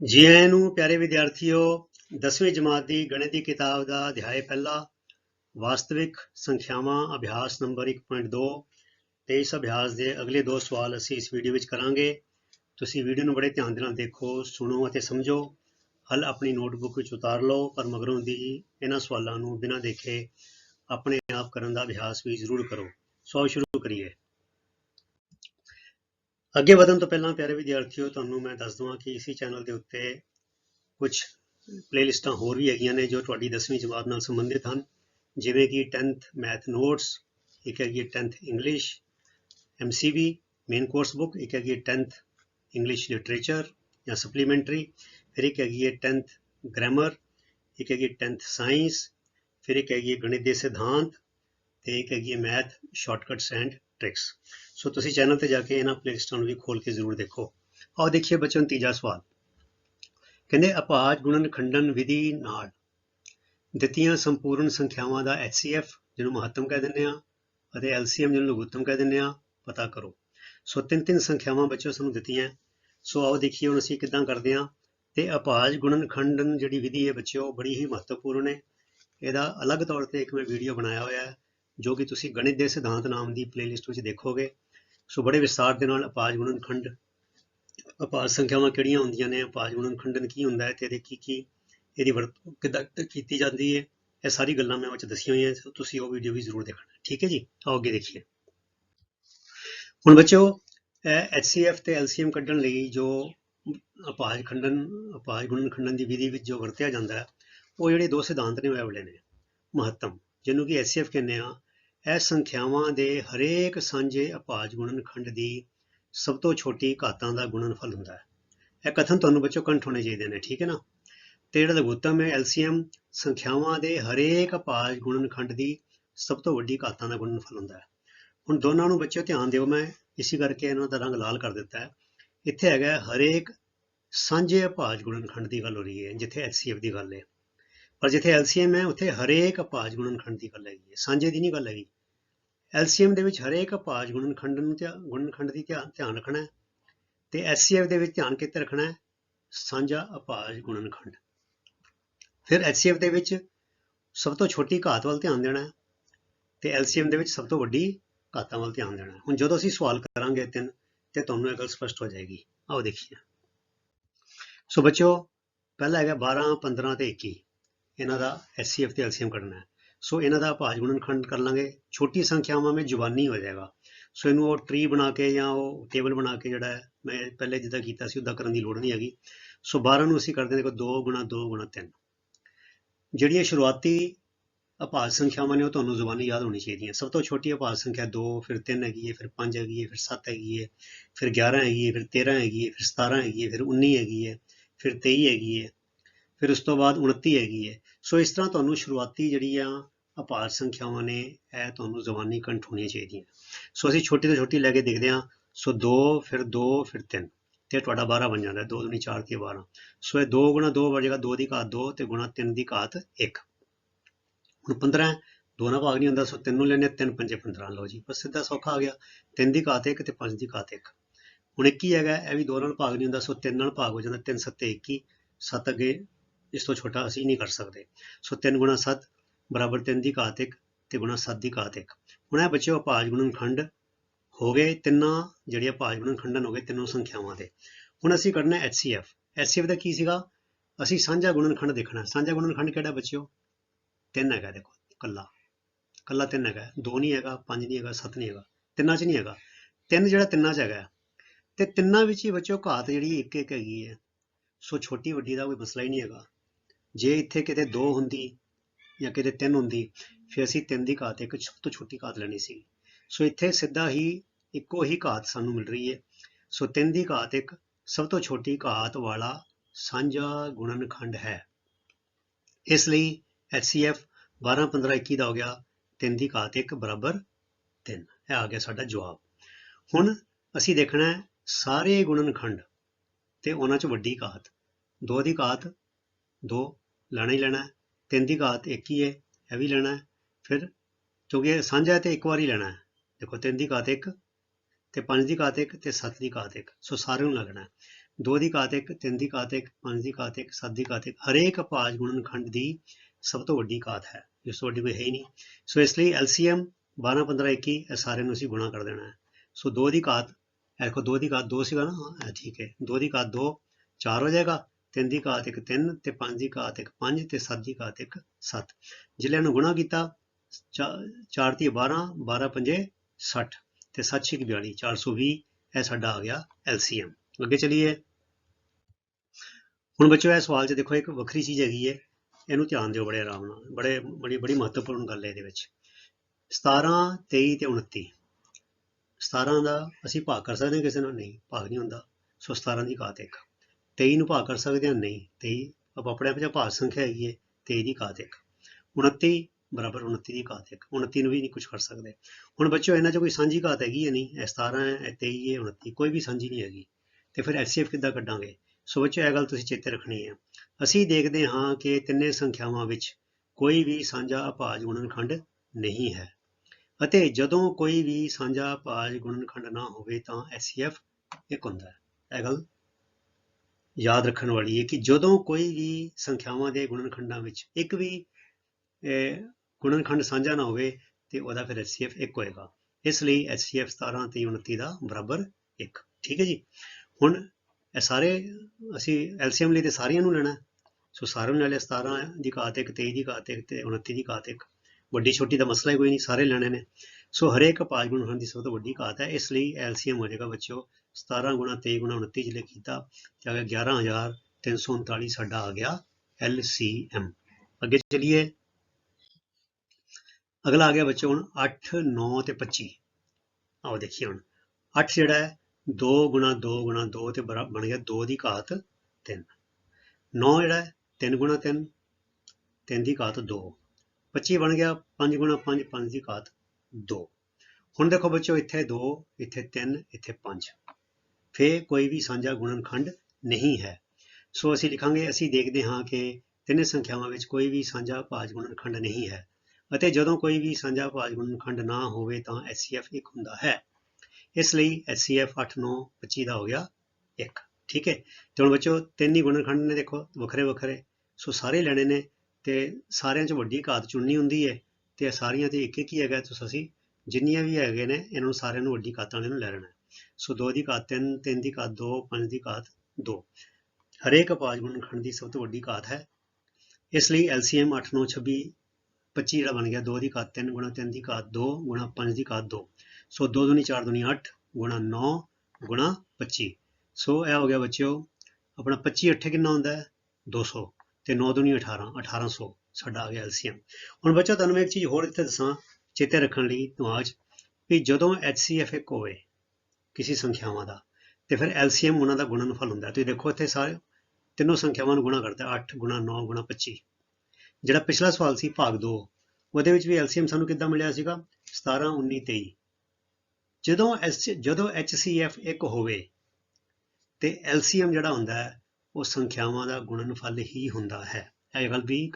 ਜੀ ਆਇਆਂ ਨੂੰ ਪਿਆਰੇ ਵਿਦਿਆਰਥੀਓ 10ਵੀਂ ਜਮਾਤ ਦੀ ਗਣਿਤ ਦੀ ਕਿਤਾਬ ਦਾ ਅਧਿਆਇ ਪਹਿਲਾ, ਵਾਸਤਵਿਕ ਸੰਖਿਆਵਾਂ, ਅਭਿਆਸ ਨੰਬਰ 1.2 ਤੇ ਇਸ ਅਭਿਆਸ ਦੇ ਅਗਲੇ ਦੋ ਸਵਾਲ ਅਸੀਂ ਇਸ ਵੀਡੀਓ ਵਿੱਚ ਕਰਾਂਗੇ। ਤੁਸੀਂ ਵੀਡੀਓ ਨੂੰ ਬੜੇ ਧਿਆਨ ਦੇ ਨਾਲ ਦੇਖੋ, ਸੁਣੋ ਅਤੇ ਸਮਝੋ। ਹੱਲ ਆਪਣੀ ਨੋਟਬੁੱਕ ਵਿੱਚ ਉਤਾਰ ਲਓ, ਪਰ ਮਗਰੋਂ ਦੀ ਇਹਨਾਂ ਸਵਾਲਾਂ ਨੂੰ ਬਿਨਾਂ ਦੇਖੇ ਆਪਣੇ ਆਪ ਕਰਨ ਦਾ ਅਭਿਆਸ ਵੀ ਜ਼ਰੂਰ ਕਰੋ। ਸੋ ਸ਼ੁਰੂ ਕਰੀਏ। ਅੱਗੇ ਵਧਣ ਤੋਂ ਪਹਿਲਾਂ ਪਿਆਰੇ ਵਿਦਿਆਰਥੀਓ, ਤੁਹਾਨੂੰ ਮੈਂ ਦੱਸ ਦਵਾਂ ਕਿ ਇਸੇ ਚੈਨਲ ਦੇ ਉੱਤੇ ਕੁਝ ਪਲੇਲਿਸਟਾਂ ਹੋਰ ਵੀ ਹੈਗੀਆਂ ਨੇ ਜੋ ਤੁਹਾਡੀ 10ਵੀਂ ਜਮਾਤ ਨਾਲ ਸੰਬੰਧਿਤ ਹਨ। ਜਿਵੇਂ ਕਿ 10th ਮੈਥ ਨੋਟਸ ਇੱਕ ਹੈਗੀ ਹੈ 10th English MCB main course book ਇੱਕ ਹੈਗੀ ਹੈ 10th ਇੰਗਲਿਸ਼ ਲਿਟਰੇਚਰ ਜਾਂ ਸਪਲੀਮੈਂਟਰੀ ਫਿਰ ਇੱਕ ਹੈਗੀ ਹੈ 10th ਗ੍ਰਾਮਰ ਇੱਕ ਹੈਗੀ ਹੈ 10th ਸਾਇੰਸ ਫਿਰ ਇੱਕ ਹੈਗੀ ਹੈ ਗਣਿਤ ਦੇ ਸਿਧਾਂਤ ਤੇ ਇੱਕ ਹੈਗੀ ਹੈ math shortcuts and tricks so ਤੁਸੀਂ ਚੈਨਲ ਤੇ ਜਾ ਕੇ ਇਹਨਾਂ ਪਲੇਲਿਸਟਾਂ ਨੂੰ ਵੀ ਖੋਲ ਕੇ ਜ਼ਰੂਰ ਦੇਖੋ। ਆਓ ਦੇਖੀਏ ਬੱਚਿਆਂ ਨੂੰ ਤੀਜਾ ਸਵਾਲ। ਕਹਿੰਦੇ, ਅਪਾਜ ਗੁਣਨ ਖੰਡਨ ਵਿਧੀ ਨਾਲ ਦਿੱਤੀਆਂ ਸੰਪੂਰਨ ਸੰਖਿਆਵਾਂ ਦਾ HCF ਜਿਹਨੂੰ ਮਹੱਤਮ ਕਹਿ ਦਿੰਦੇ ਆ ਅਤੇ LCM ਜਿਹਨੂੰ ਲਘੁੱਤਮ ਕਹਿ ਦਿੰਦੇ ਆ ਪਤਾ ਕਰੋ। ਸੋ ਤਿੰਨ ਤਿੰਨ ਸੰਖਿਆਵਾਂ ਬੱਚਿਓ ਸਾਨੂੰ ਦਿੱਤੀਆਂ ਸੋ ਆਓ ਦੇਖੀਏ ਹੁਣ ਅਸੀਂ ਕਿੱਦਾਂ ਕਰਦੇ ਆ ਤੇ ਅਪਾਜ ਗੁਣਨ ਖੰਡਨ ਜਿਹੜੀ ਵਿਧੀ ਹੈ ਬੱਚਿਓ, ਬੜੀ ਹੀ ਮਹੱਤਵਪੂਰਨ ਹੈ। ਇਹਦਾ ਅਲੱਗ ਤੌਰ ਤੇ ਇੱਕ ਮੈਂ ਵੀਡੀਓ ਬਣਾਇਆ ਹੋਇਆ ਹੈ, ਜੋ ਕਿ ਤੁਸੀਂ ਗਣਿਤ ਦੇ ਸਿਧਾਂਤ ਨਾਮ ਦੀ ਪਲੇਲਿਸਟ ਵਿੱਚ ਦੇਖੋਗੇ। ਸੋ ਬੜੇ ਵਿਸਤਾਰ ਦੇ ਨਾਲ ਅਪਾਜ ਗੁਣਨ ਖੰਡ, ਅਪਾਜ ਸੰਖਿਆਵਾਂ ਕਿਹੜੀਆਂ ਹੁੰਦੀਆਂ ਨੇ, ਅਪਾਜ ਗੁਣਨ ਖੰਡਨ ਕੀ ਹੁੰਦਾ ਹੈ ਤੇ ਇਹਦੇ ਕੀ ਕੀ ਇਹਦੀ ਵਰਤੋਂ ਕਿੱਦਾਂ ਕੀਤੀ ਜਾਂਦੀ ਹੈ, ਇਹ ਸਾਰੀ ਗੱਲਾਂ ਮੈਂ ਵਿੱਚ ਦੱਸੀਆਂ ਹੋਈਆਂ ਸੋ ਤੁਸੀਂ ਉਹ ਵੀਡੀਓ ਵੀ ਜ਼ਰੂਰ ਦੇਖਣਾ, ਠੀਕ ਹੈ ਜੀ? ਆਓ ਅੱਗੇ ਦੇਖੀਏ। ਹੁਣ ਬੱਚਿਓ, ਇਹ HCF ਤੇ LCM ਕੱਢਣ ਲਈ ਜੋ ਅਪਾਜ ਖੰਡਨ, ਅਪਾਜ ਗੁਣਨ ਖੰਡਨ ਦੀ ਵਿਧੀ ਵਿੱਚ ਜੋ ਵਰਤਿਆ ਜਾਂਦਾ ਹੈ, ਉਹ ਜਿਹੜੇ ਦੋ ਸਿਧਾਂਤ ਨੇ, ਉਹ ਇਹ ਵਾਲੇ ਨੇ, ਮਹੱਤਮ, ਜਿਹਨੂੰ ਕਿ HCF ਕਹਿੰਦੇ ਆ ਇਹ ਸੰਖਿਆਵਾਂ ਦੇ ਹਰੇਕ ਸਾਂਝੇ ਅਪਾਜ ਗੁਣਨ ਖੰਡ ਦੀ ਸਭ ਤੋਂ ਛੋਟੀ ਘਾਤਾਂ ਦਾ ਗੁਣਨਫਲ ਹੁੰਦਾ ਹੈ। ਇਹ ਕਥਨ ਤੁਹਾਨੂੰ ਬੱਚੋ ਕੰਠ ਹੋਣੇ ਚਾਹੀਦੇ ਨੇ, ਠੀਕ ਹੈ ਨਾ? ਤੇ ਜਿਹੜਾ ਲਘੁੱਤਮ ਹੈ LCM ਸੰਖਿਆਵਾਂ ਦੇ ਹਰੇਕ ਅਪਾਜ ਗੁਣਨ ਖੰਡ ਦੀ ਸਭ ਤੋਂ ਵੱਡੀ ਘਾਤਾਂ ਦਾ ਗੁਣਨਫਲ ਹੁੰਦਾ ਹੈ। ਹੁਣ ਦੋਨਾਂ ਨੂੰ ਬੱਚਿਓ ਧਿਆਨ ਦਿਓ, ਮੈਂ ਇਸੇ ਕਰਕੇ ਇਹਨਾਂ ਦਾ ਰੰਗ ਲਾਲ ਕਰ ਦਿੱਤਾ ਹੈ। ਇੱਥੇ ਹੈਗਾ ਹਰੇਕ ਸਾਂਝੇ ਅਪਾਜ ਗੁਣਨ ਖੰਡ ਦੀ ਗੱਲ ਹੋ ਰਹੀ ਹੈ, ਜਿੱਥੇ HCF ਦੀ ਗੱਲ ਹੈ। ਪਰ ਜਿੱਥੇ LCM ਹੈ, ਉੱਥੇ ਹਰੇਕ ਅਪਾਜ ਗੁਣਨ ਖੰਡ ਦੀ ਗੱਲ ਹੈਗੀ ਹੈ। ਸਾਂਝੇ ਦੀ ਨਹੀਂ ਗੱਲ ਹੈਗੀ। LCM ਦੇ ਵਿੱਚ ਹਰੇਕ ਅਪਾਜ ਗੁਣਨ ਖੰਡ ਨੂੰ ਧਿਆ- ਗੁਣਨ ਖੰਡ ਦੀ ਧਿਆਨ ਧਿਆਨ ਰੱਖਣਾ ਹੈ ਤੇ HCF ਦੇ ਵਿੱਚ ਧਿਆਨ ਕਿੱਥੇ ਰੱਖਣਾ ਹੈ? ਸਾਂਝਾ ਅਪਾਜ ਗੁਣਨ ਖੰਡ। ਫਿਰ HCF ਦੇ ਵਿੱਚ ਸਭ ਤੋਂ ਛੋਟੀ ਘਾਤ ਵੱਲ ਧਿਆਨ ਦੇਣਾ ਹੈ ਤੇ LCM ਦੇ ਵਿੱਚ ਸਭ ਤੋਂ ਵੱਡੀ ਘਾਤਾਂ ਵੱਲ ਧਿਆਨ ਦੇਣਾ ਹੈ। ਹੁਣ ਜਦੋਂ ਅਸੀਂ ਸਵਾਲ ਕਰਾਂਗੇ ਤਿੰਨ, ਤੇ ਤੁਹਾਨੂੰ ਇਹ ਗੱਲ ਸਪਸ਼ਟ ਹੋ ਜਾਏਗੀ। ਆਓ ਦੇਖੀਏ। ਸੋ ਬੱਚਿਓ, ਪਹਿਲਾ ਹੈਗਾ 12 15 ਤੇ 21 ਇਹਨਾਂ ਦਾ HCF ਤੇ LCM ਕੱਢਣਾ ਹੈ। ਸੋ ਇਹਨਾਂ ਦਾ ਭਾਜ ਗੁਣਨ ਖੰਡ ਕਰ ਲਾਂਗੇ। ਛੋਟੀ ਸੰਖਿਆਵਾਂ ਵਿੱਚ ਜ਼ੁਬਾਨੀ ਹੋ ਜਾਏਗਾ। ਸੋ ਇਹਨੂੰ ਉਹ ਟਰੀ ਬਣਾ ਕੇ ਜਾਂ ਉਹ ਟੇਬਲ ਬਣਾ ਕੇ ਜਿਹੜਾ ਹੈ ਮੈਂ ਪਹਿਲੇ ਜਿੱਦਾਂ ਕੀਤਾ ਸੀ ਉਦਾਂ ਕਰਨ ਦੀ ਲੋੜ ਨਹੀਂ ਹੈਗੀ। ਸੋ 12 ਨੂੰ ਅਸੀਂ ਕਰਦੇ ਦੇਖੋ 2 ਗੁਣਾ 2 ਗੁਣਾ 3 ਜਿਹੜੀਆਂ ਸ਼ੁਰੂਆਤੀ ਅਪਾਜ ਸੰਖਿਆਵਾਂ ਨੇ, ਉਹ ਤੁਹਾਨੂੰ ਜ਼ੁਬਾਨੀ ਯਾਦ ਹੋਣੀ ਚਾਹੀਦੀਆਂ। ਸਭ ਤੋਂ ਛੋਟੀ ਅਪਾਜ ਸੰਖਿਆ 2 ਫਿਰ 3 ਹੈਗੀ ਹੈ, ਫਿਰ 5 ਹੈਗੀ ਹੈ, ਫਿਰ 7 ਹੈਗੀ ਹੈ, ਫਿਰ 11 ਹੈਗੀ ਹੈ, ਫਿਰ 13 ਹੈਗੀ ਹੈ, ਫਿਰ 17 ਹੈਗੀ ਹੈ, ਫਿਰ 19 ਹੈਗੀ ਹੈ, ਫਿਰ 23 ਹੈਗੀ ਹੈ। ਫਿਰ ਉਸ ਤੋਂ ਬਾਅਦ 29 ਹੈਗੀ ਹੈ। ਸੋ ਇਸ ਤਰ੍ਹਾਂ ਤੁਹਾਨੂੰ ਸ਼ੁਰੂਆਤੀ ਜਿਹੜੀਆਂ ਅਪਾਰ ਸੰਖਿਆਵਾਂ ਨੇ, ਇਹ ਤੁਹਾਨੂੰ ਜ਼ਬਾਨੀ ਕੰਠ ਹੋਣੀਆਂ ਚਾਹੀਦੀਆਂ। ਸੋ ਅਸੀਂ ਛੋਟੀ ਤੋਂ ਛੋਟੀ ਲੈ ਕੇ ਦੇਖਦੇ ਹਾਂ। ਸੋ 2 ਫਿਰ 2 ਫਿਰ 3 ਤੇ ਤੁਹਾਡਾ 12 ਬਣ ਜਾਂਦਾ। 2 ਦੁਨੀ 4 ਤੇ 12 ਸੋ ਇਹ 2 ਗੁਣਾ 2 ਬਣ ਜਾਏਗਾ 2 ਦੀ ਘਾਤ 2 ਤੇ ਗੁਣਾ 3 ਦੀ ਘਾਤ 1 ਹੁਣ 15 ਦੋ ਨਾਲ ਭਾਗ ਨਹੀਂ ਹੁੰਦਾ। ਸੋ 3 ਨੂੰ ਲੈਣੇ 3 5 15 ਲਓ ਜੀ, ਬਸ ਸਿੱਧਾ ਸੌਖਾ ਆ ਗਿਆ। 3 ਦੀ ਘਾਤ 1 ਤੇ 5 ਦੀ ਘਾਤ 1 ਹੁਣ 21 ਹੈਗਾ, ਇਹ ਵੀ ਦੋ ਨਾਲ ਭਾਗ ਨਹੀਂ ਹੁੰਦਾ। ਸੋ 3 ਨਾਲ ਭਾਗ ਹੋ ਜਾਂਦਾ 3 7 21 7 ਅੱਗੇ ਇਸ ਤੋਂ ਛੋਟਾ ਅਸੀਂ ਨਹੀਂ ਕਰ ਸਕਦੇ। ਸੋ 3 ਗੁਣਾ 7 ਬਰਾਬਰ 3 ਦੀ ਘਾਤ 1 ਤੇ ਗੁਣਾ 7 ਦੀ ਘਾਤ 1 ਹੁਣ ਇਹ ਬੱਚਿਓ ਅਪਾਜ ਗੁਣਨ ਖੰਡ ਹੋ ਗਏ ਤਿੰਨਾਂ ਜਿਹੜੇ ਅਪਾਜ ਗੁਣਨ ਖੰਡਨ ਹੋ ਗਏ ਤਿੰਨੋਂ ਸੰਖਿਆਵਾਂ ਦੇ ਹੁਣ ਅਸੀਂ ਕਰਨਾ ਹੈ HCF HCF ਦਾ ਕੀ ਸੀਗਾ? ਅਸੀਂ ਸਾਂਝਾ ਗੁਣਨਖੰਡ ਦੇਖਣਾ। ਸਾਂਝਾ ਗੁਣਨਖੰਡ ਕਿਹੜਾ ਬੱਚਿਓ? ਤਿੰਨ ਹੈਗਾ ਦੇਖੋ ਕੱਲਾ ਕੱਲਾ ਤਿੰਨ ਹੈਗਾ। ਦੋ ਨਹੀਂ ਹੈਗਾ, ਪੰਜ ਨਹੀਂ ਹੈਗਾ, ਸੱਤ ਨਹੀਂ ਹੈਗਾ, ਤਿੰਨਾਂ 'ਚ ਨਹੀਂ ਹੈਗਾ। ਤਿੰਨ ਜਿਹੜਾ ਤਿੰਨਾਂ 'ਚ ਹੈਗਾ। ਤੇ ਤਿੰਨਾਂ ਵਿੱਚ ਹੀ ਬੱਚਿਓ ਘਾਤ ਜਿਹੜੀ ਇੱਕ ਇੱਕ ਹੈਗੀ ਹੈ। ਸੋ ਛੋਟੀ ਵੱਡੀ ਦਾ ਕੋਈ ਮਸਲਾ ਹੀ ਨਹੀਂ ਹੈਗਾ। ਜੇ ਇੱਥੇ ਕਿਤੇ 2 ਹੁੰਦੀ ਜਾਂ ਕਿਤੇ 3 ਹੁੰਦੀ, ਫਿਰ ਅਸੀਂ 3 ਦੀ ਘਾਤ, ਇੱਕ ਸਭ ਤੋਂ ਛੋਟੀ ਘਾਤ ਲੈਣੀ ਸੀ। ਸੋ ਇੱਥੇ ਸਿੱਧਾ ਹੀ ਇੱਕੋ ਹੀ ਘਾਤ ਸਾਨੂੰ ਮਿਲ ਰਹੀ ਹੈ। ਸੋ 3 ਦੀ ਘਾਤ, ਇੱਕ ਸਭ ਤੋਂ ਛੋਟੀ ਘਾਤ ਵਾਲਾ ਸਾਂਝਾ ਗੁਣਨਖੰਡ ਹੈ। ਇਸ ਲਈ HCF 12 15 21 ਦਾ ਹੋ ਗਿਆ। 3 ਦੀ ਘਾਤ 1 ਬਰਾਬਰ 3 ਇਹ ਆ ਗਿਆ ਸਾਡਾ ਜਵਾਬ। ਹੁਣ ਅਸੀਂ ਦੇਖਣਾ ਹੈ ਸਾਰੇ ਗੁਣਨਖੰਡ ਤੇ ਉਹਨਾਂ ਚ ਵੱਡੀ ਘਾਤ। 2 ਦੀ ਘਾਤ 2 ਲੈਣਾ ਹੀ ਲੈਣਾ ਤਿੰਨ ਦੀ ਘਾਤ ਇੱਕ ਹੀ ਹੈ ਇਹ ਵੀ ਲੈਣਾ ਫਿਰ ਕਿਉਂਕਿ ਸਾਂਝਾ ਹੈ ਤੇ ਇੱਕ ਵਾਰ ਹੀ ਲੈਣਾ ਦੇਖੋ ਤਿੰਨ ਦੀ ਘਾਤ ਇੱਕ ਤੇ ਪੰਜ ਦੀ ਘਾਤ ਇੱਕ ਤੇ ਸੱਤ ਦੀ ਘਾਤ ਇੱਕ ਸੋ ਸਾਰਿਆਂ ਨੂੰ ਲੱਗਣਾ ਦੋ ਦੀ ਘਾਤ 1 3 ਦੀ ਘਾਤ 1 5 ਦੀ ਘਾਤ 1 7 ਦੀ ਘਾਤ ਇੱਕ ਹਰੇਕ ਅਪਾਜ ਗੁਣਨਖੰਡ ਦੀ ਸਭ ਤੋਂ ਵੱਡੀ ਘਾਤ ਹੈ ਇਸ ਤੋਂ ਵੱਡੀ ਕੋਈ ਹੈ ਹੀ ਨਹੀਂ ਸੋ ਇਸ ਲਈ LCM 12 15 21 ਇਹ ਸਾਰਿਆਂ ਨੂੰ ਅਸੀਂ ਗੁਣਾ ਕਰ ਦੇਣਾ ਹੈ ਸੋ 2 ਦੀ ਘਾਤ ਇਹ ਕੋ 2 ਦੀ ਘਾਤ 2 ਸੀਗਾ ਨਾ ਠੀਕ ਹੈ 2 ਦੀ ਘਾਤ 2 4 ਹੋ ਜਾਏਗਾ 3 ਦੀ ਘਾਤ 1 3 ਤੇ 5 ਦੀ ਘਾਤ 1 5 ਤੇ 7 ਦੀ ਘਾਤ 1 7 ਜ਼ਿਲ੍ਹਿਆਂ ਨੂੰ ਗੁਣਾ ਕੀਤਾ 4 ਦੀ 12 12 ਪੰਜੇ 60 ਤੇ 7 ਛਿਕ 42 420 ਇਹ ਸਾਡਾ ਆ ਗਿਆ LCM ਅੱਗੇ ਚਲੀਏ। ਹੁਣ ਬੱਚੋ ਇਹ ਸਵਾਲ 'ਚ ਦੇਖੋ, ਇੱਕ ਵੱਖਰੀ ਚੀਜ਼ ਹੈਗੀ ਹੈ ਇਹਨੂੰ ਧਿਆਨ ਦਿਓ ਬੜੇ ਆਰਾਮ ਨਾਲ, ਬੜੇ, ਬੜੀ ਬੜੀ ਮਹੱਤਵਪੂਰਨ ਗੱਲ ਹੈ ਇਹਦੇ ਵਿੱਚ। 17 23 ਤੇ 29 17 ਦਾ ਅਸੀਂ ਭਾਗ ਕਰ ਸਕਦੇ ਹਾਂ ਕਿਸੇ ਨਾਲ, ਨਹੀਂ, ਭਾਗ ਨਹੀਂ ਹੁੰਦਾ। ਸੋ 17 ਦੀ ਘਾਤ 1 23 ਨੂੰ ਭਾਗ ਕਰ ਸਕਦੇ ਹਾਂ, ਨਹੀਂ 23 ਆਪ ਆਪਣੇ ਆਪ 'ਚ ਭਾਗ ਸੰਖਿਆ ਹੈਗੀ ਹੈ 23 ਦੀ ਘਾਤ 1 29 ਬਰਾਬਰ 29 ਦੀ ਘਾਤ 1 29 ਨੂੰ ਵੀ ਨਹੀਂ ਕੁਝ ਕਰ ਸਕਦੇ। ਹੁਣ ਬੱਚੋ ਇਹਨਾਂ 'ਚ ਕੋਈ ਸਾਂਝੀ ਘਾਤ ਹੈਗੀ ਹੈ ਨਹੀਂ? ਇਹ 17 ਹੈ, ਇਹ 23 ਹੈ 29 ਕੋਈ ਵੀ ਸਾਂਝੀ ਨਹੀਂ ਹੈਗੀ। ਤੇ ਫਿਰ HCF ਕਿੱਦਾਂ ਕੱਢਾਂਗੇ? ਸੋ ਬੱਚੋ ਇਹ ਗੱਲ ਤੁਸੀਂ ਚੇਤੇ ਰੱਖਣੀ ਹੈ। ਅਸੀਂ ਦੇਖਦੇ ਹਾਂ ਕਿ ਤਿੰਨੇ ਸੰਖਿਆਵਾਂ ਵਿੱਚ ਕੋਈ ਵੀ ਸਾਂਝਾ ਭਾਜ ਗੁਣਨਖੰਡ ਨਹੀਂ ਹੈ। ਅਤੇ ਜਦੋਂ ਕੋਈ ਵੀ ਸਾਂਝਾ ਭਾਜ ਗੁਣਨਖੰਡ ਨਾ ਹੋਵੇ ਤਾਂ HCF ਇੱਕ ਹੁੰਦਾ ਹੈ। ਇਹ ਗੱਲ ਯਾਦ ਰੱਖਣ ਵਾਲੀ ਹੈ ਕਿ ਜਦੋਂ ਕੋਈ ਵੀ ਸੰਖਿਆਵਾਂ ਦੇ ਗੁਣਨਖੰਡਾਂ ਵਿੱਚ ਇੱਕ ਵੀ ਗੁਣਨਖੰਡ ਸਾਂਝਾ ਨਾ ਹੋਵੇ, ਤੇ ਉਹਦਾ ਫਿਰ HCF ਇੱਕ ਹੋਏਗਾ। ਇਸ ਲਈ HCF 17 ਤੇ 29 ਦਾ ਬਰਾਬਰ 1 ਠੀਕ ਹੈ ਜੀ? ਹੁਣ ਇਹ ਸਾਰੇ, ਅਸੀਂ LCM ਲਈ ਤੇ ਸਾਰਿਆਂ ਨੂੰ ਲੈਣਾ ਸੋ ਸਾਰਿਆਂ ਨੂੰ ਲੈ ਲਿਆ 17 ਦੀ ਘਾਤ 1 23 ਦੀ ਘਾਤ 1 ਤੇ 29 ਦੀ ਘਾਤ 1 ਵੱਡੀ ਛੋਟੀ ਦਾ ਮਸਲਾ ਹੀ ਕੋਈ ਨਹੀਂ, ਸਾਰੇ ਲੈਣੇ ਨੇ। ਸੋ ਹਰੇਕ ਪਾਜ ਗੁਣ ਹੋਣ ਦੀ ਸਭ ਤੋਂ ਵੱਡੀ ਘਾਤ ਹੈ, ਇਸ ਲਈ LCM ਹੋ ਜਾਏਗਾ ਬੱਚਿਓ। 17 ਗੁਣਾ 23 ਗੁਣਾ 29 ਜਿਹੜੇ ਕੀਤਾ, ਤੇ ਆ ਗਿਆ 11339 ਸਾਡਾ ਆ ਗਿਆ LCM ਅੱਗੇ ਚਲੀਏ। ਅਗਲਾ ਆ ਗਿਆ ਬੱਚੋ ਹੁਣ 8 9 ਤੇ 25 ਆਓ ਦੇਖੀਏ ਹੁਣ। 8 ਜਿਹੜਾ ਹੈ 2 ਗੁਣਾ 2 ਗੁਣਾ 2 ਤੇ ਬਰਾ- ਬਣ ਗਿਆ 2 ਦੀ ਘਾਤ 3 9 ਜਿਹੜਾ ਹੈ 3 ਗੁਣਾ 3 3 ਦੀ ਘਾਤ 2 25 ਬਣ ਗਿਆ 5 ਗੁਣਾ 5 5 ਦੀ ਘਾਤ 2 ਹੁਣ ਦੇਖੋ ਬੱਚੋ ਇੱਥੇ 2 ਇੱਥੇ 3 ਇੱਥੇ 5 ਫੇ ਕੋਈ ਵੀ ਸਾਂਝਾ ਗੁਣਨਖੰਡ ਨਹੀਂ ਹੈ। ਸੋ ਅਸੀਂ ਲਿਖਾਂਗੇ, ਅਸੀਂ ਦੇਖਦੇ ਹਾਂ ਕਿ ਤਿੰਨ ਸੰਖਿਆਵਾਂ ਵਿੱਚ ਕੋਈ ਵੀ ਸਾਂਝਾ ਭਾਜ ਗੁਣਨਖੰਡ ਨਹੀਂ ਹੈ ਅਤੇ ਜਦੋਂ ਕੋਈ ਵੀ ਸਾਂਝਾ ਭਾਜ ਗੁਣਨਖੰਡ ਨਾ ਹੋਵੇ ਤਾਂ HCF ਇੱਕ ਹੁੰਦਾ ਹੈ। ਇਸ ਲਈ HCF 8 9 25 ਦਾ ਹੋ ਗਿਆ 1 ਠੀਕ ਹੈ? ਤੇ ਹੁਣ ਬੱਚੋ ਤਿੰਨ ਹੀ ਗੁਣਨਖੰਡ ਨੇ ਦੇਖੋ, ਵੱਖਰੇ ਵੱਖਰੇ। ਸੋ ਸਾਰੇ ਲੈਣੇ ਨੇ ਤੇ ਸਾਰਿਆਂ 'ਚ ਵੱਡੀ ਘਾਤ ਚੁਣਨੀ ਹੁੰਦੀ ਹੈ ਤੇ ਸਾਰੀਆਂ ਤੇ ਇੱਕ ਇੱਕ ਹੀ ਹੈਗਾ। ਤੁਸੀਂ ਅਸੀਂ ਜਿੰਨੀਆਂ ਵੀ ਹੈਗੇ ਨੇ, ਇਹਨਾਂ ਨੂੰ ਸਾਰਿਆਂ ਨੂੰ ਵੱਡੀ ਘਾਤਾਂ ਵਾਲੇ ਨੂੰ ਲੈ ਲੈਣਾ ਸੋ 2 ਦੀ ਘਾਤ 3 3 ਦੀ ਘਾਤ 2 5 ਦੀ ਘਾਤ 2 ਹਰੇਕ ਅਪਾਜ ਗੁਣਨਖੰਡ ਦੀ ਸਭ ਤੋਂ ਵੱਡੀ ਘਾਤ ਹੈ। ਇਸ ਲਈ LCM 8 9 26 25 ਜਿਹੜਾ ਬਣ ਗਿਆ 2 ਦੀ ਘਾਤ 3 ਗੁਣਾ 3 ਦੀ ਘਾਤ 2 ਗੁਣਾ 5 ਦੀ ਘਾਤ 2 ਸੋ 2 ਦੂਣੀ 4 ਦੂਣੀ 8 ਗੁਣਾ 9 ਗੁਣਾ 25 ਸੋ ਇਹ ਹੋ ਗਿਆ ਬੱਚਿਓ, ਆਪਣਾ 25 ਅੱਠੇ ਕਿੰਨਾ ਹੁੰਦਾ ਹੈ? 200 ਤੇ 9 ਦੂਣੀ 18 1800 ਸਾਡਾ ਆ ਗਿਆ LCM ਹੁਣ ਬੱਚਾ ਤੁਹਾਨੂੰ ਮੈਂ ਇੱਕ ਚੀਜ਼ ਹੋਰ ਇੱਥੇ ਦੱਸਾਂ, ਚੇਤੇ ਰੱਖਣ ਲਈ, ਦਿਮਾਗ ਵੀ ਜਦੋਂ HCF ਇੱਕ ਹੋਵੇ ਕਿਸੇ ਸੰਖਿਆਵਾਂ ਦਾ। ਤੇ ਫਿਰ LCM ਉਹਨਾਂ ਦਾ ਗੁਣਨਫਲ ਹੁੰਦਾ। ਤੁਸੀਂ ਦੇਖੋ ਇੱਥੇ ਸਾਰੇ ਤਿੰਨੋਂ ਸੰਖਿਆਵਾਂ ਨੂੰ ਗੁਣਾ ਕਰਦਾ। 8 ਗੁਣਾ 9 ਗੁਣਾ 25 ਜਿਹੜਾ ਪਿਛਲਾ ਸਵਾਲ ਸੀ, ਭਾਗ 2 ਉਹਦੇ ਵਿੱਚ ਵੀ LCM ਸਾਨੂੰ ਕਿੱਦਾਂ ਮਿਲਿਆ ਸੀਗਾ? 17 19 23 ਜਦੋਂ SC ਜਦੋਂ HCF ਇੱਕ ਹੋਵੇ, ਤੇ LCM ਜਿਹੜਾ ਹੁੰਦਾ ਹੈ, ਉਹ ਸੰਖਿਆਵਾਂ ਦਾ ਗੁਣਨਫਲ ਹੀ ਹੁੰਦਾ ਹੈ। ਇਹ ਗੱਲ ਵੀ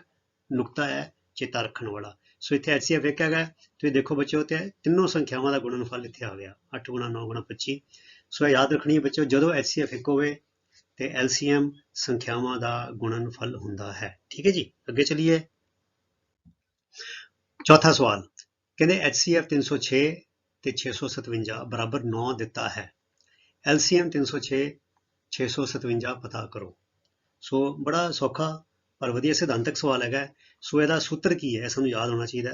ਨੁਕਤਾ ਹੈ, ਚੇਤਾ ਰੱਖਣ ਵਾਲਾ। ਸੋ ਇੱਥੇ HCF ਇੱਕ ਹੈਗਾ ਤੁਸੀਂ ਦੇਖੋ ਬੱਚਿਓ ਤੇ ਤਿੰਨੋਂ ਸੰਖਿਆਵਾਂ ਦਾ ਗੁਣਨਫਲ ਇੱਥੇ ਆ ਗਿਆ 8 ਗੁਣਾ 9 ਗੁਣਾ 25 ਸੋ ਇਹ ਯਾਦ ਰੱਖਣੀ ਹੈ ਬੱਚਿਓ, ਜਦੋਂ HCF ਇੱਕ ਹੋਵੇ, ਤੇ LCM ਸੰਖਿਆਵਾਂ ਦਾ ਗੁਣਨਫਲ ਹੁੰਦਾ ਹੈ। ਠੀਕ ਹੈ ਜੀ? ਅੱਗੇ ਚਲੀਏ। ਚੌਥਾ ਸਵਾਲ। ਕਹਿੰਦੇ HCF 306 ਤੇ 657 ਬਰਾਬਰ 9 ਦਿੱਤਾ ਹੈ। LCM 306 657 ਪਤਾ ਕਰੋ। ਸੋ ਬੜਾ ਸੌਖਾ ਪਰ ਵਧੀਆ ਸਿਧਾਂਤਕ ਸਵਾਲ ਹੈਗਾ ਹੈ। ਸੋ ਇਹਦਾ ਸੂਤਰ ਕੀ ਹੈ? ਇਹ ਸਾਨੂੰ ਯਾਦ ਹੋਣਾ ਚਾਹੀਦਾ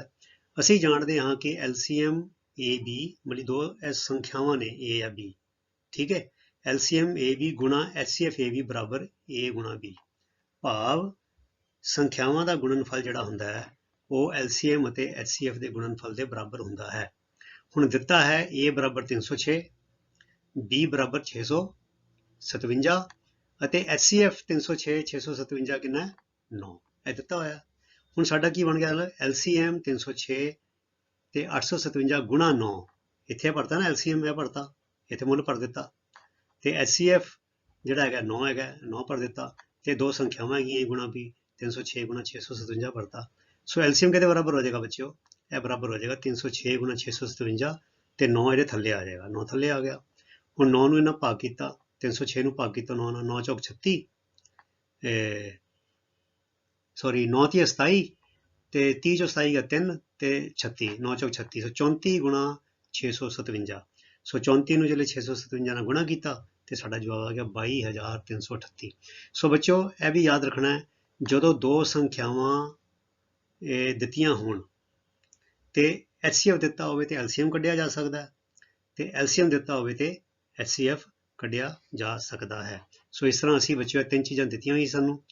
ਅਸੀਂ ਜਾਣਦੇ ਹਾਂ ਕਿ LCM AB ਮਤਲਬ ਦੋ ਇਹ ਸੰਖਿਆਵਾਂ ਨੇ A ਜਾਂ B ਠੀਕ ਹੈ? LCM AB ਗੁਣਾ HCF AB ਬਰਾਬਰ A ਗੁਣਾ B ਭਾਵ ਸੰਖਿਆਵਾਂ ਦਾ ਗੁਣਨਫਲ ਜਿਹੜਾ ਹੁੰਦਾ ਹੈ, ਉਹ LCM ਅਤੇ HCF ਦੇ ਗੁਣਨਫਲ ਦੇ ਬਰਾਬਰ ਹੁੰਦਾ ਹੈ। ਹੁਣ ਦਿੱਤਾ ਹੈ A ਬਰਾਬਰ 306 B ਬਰਾਬਰ 657 ਅਤੇ HCF 306 657 ਕਿੰਨਾ ਹੈ? 9 ਇਹ ਦਿੱਤਾ ਹੋਇਆ। ਹੁਣ ਸਾਡਾ ਕੀ ਬਣ ਗਿਆ? LCM 306 ਤੇ 857 ਗੁਣਾ 9 ਇੱਥੇ ਭਰਤਾ ਨਾ LCM ਇਹ ਭਰਤਾ। ਇੱਥੇ ਮੁੱਲ ਭਰ ਦਿੱਤਾ। ਤੇ HCF ਜਿਹੜਾ ਹੈਗਾ 9 ਹੈਗਾ 9 ਭਰ ਦਿੱਤਾ। ਤੇ ਦੋ ਸੰਖਿਆਵਾਂ ਹੈਗੀਆਂ A ਗੁਣਾ B 306 ਗੁਣਾ 657 ਭਰਤਾ। ਸੋ LCM ਕਿਹਦੇ ਬਰਾਬਰ ਹੋ ਜਾਏਗਾ ਬੱਚਿਓ? ਇਹ ਬਰਾਬਰ ਹੋ ਜਾਏਗਾ 306 ਗੁਣਾ 657 ਤੇ 9 ਇਹਦੇ ਥੱਲੇ ਆ ਜਾਏਗਾ। 9 ਥੱਲੇ ਆ ਗਿਆ। ਹੁਣ 9 ਨੂੰ ਇਹਨਾਂ ਭਾਗ ਕੀਤਾ। 306 ਨੂੰ ਭਾਗ ਕੀਤਾ 9 ਨਾਲ। 9 ਚੌਕ 36 ਸੌਰੀ 9 ਤੀਹ 27 ਤੇ 30 ਚੋਂ 27 ਗਿਆ 3 ਤੇ 36 9 ਚੌਕ 36 ਸੋ 34 ਗੁਣਾ 657 ਸੋ 34 ਨੂੰ ਜਿਹੜੇ 657 ਨਾਲ ਗੁਣਾ ਕੀਤਾ, ਤੇ ਸਾਡਾ ਜਵਾਬ ਆ ਗਿਆ 22338 ਸੋ ਬੱਚਿਓ, ਇਹ ਵੀ ਯਾਦ ਰੱਖਣਾ ਹੈ, ਜਦੋਂ ਦੋ ਸੰਖਿਆਵਾਂ, ਇਹ ਦਿੱਤੀਆਂ ਹੋਣ, ਤੇ HCF ਦਿੱਤਾ ਹੋਵੇ ਤੇ LCM ਕੱਢਿਆ ਜਾ ਸਕਦਾ ਹੈ, ਤੇ LCM ਦਿੱਤਾ ਹੋਵੇ ਤੇ HCF ਕੱਢਿਆ ਜਾ ਸਕਦਾ ਹੈ। ਸੋ ਇਸ ਤਰ੍ਹਾਂ ਅਸੀਂ ਬੱਚਿਓ ਤਿੰਨ ਚੀਜ਼ਾਂ ਦਿੱਤੀਆਂ ਹੋਈ ਸਾਨੂੰ,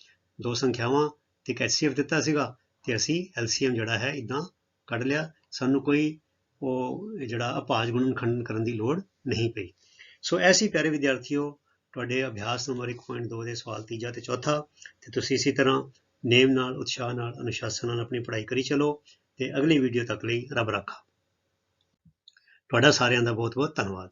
ਦੋ ਸੰਖਿਆਵਾਂ ਤੇ ਇੱਕ HCF ਦਿੱਤਾ ਸੀਗਾ ਤੇ ਅਸੀਂ LCM ਜਿਹੜਾ ਹੈ ਇਦਾਂ ਕੱਢ ਲਿਆ। ਸਾਨੂੰ ਕੋਈ ਉਹ ਜਿਹੜਾ ਅਪਾਜ ਗੁਣਨ ਖੰਡਨ ਕਰਨ ਦੀ ਲੋੜ ਨਹੀਂ ਪਈ। ਸੋ ਐਸੀ ਪਿਆਰੇ ਵਿਦਿਆਰਥੀਓ, ਤੁਹਾਡੇ ਅਭਿਆਸ ਨੰਬਰ 1.2 ਦੇ ਸਵਾਲ ਤੀਜਾ ਤੇ ਚੌਥਾ ਤੇ ਤੁਸੀਂ ਇਸੇ ਤਰ੍ਹਾਂ ਨੇਮ ਨਾਲ, ਉਤਸ਼ਾਹ ਨਾਲ, ਅਨੁਸ਼ਾਸਨ ਨਾਲ ਆਪਣੀ ਪੜ੍ਹਾਈ ਕਰੀ ਚਲੋ ਤੇ ਅਗਲੀ ਵੀਡੀਓ ਤੱਕ ਲਈ ਰੱਬ ਰਾਖਾ। ਤੁਹਾਡਾ ਸਾਰਿਆਂ ਦਾ ਬਹੁਤ ਬਹੁਤ ਧੰਨਵਾਦ।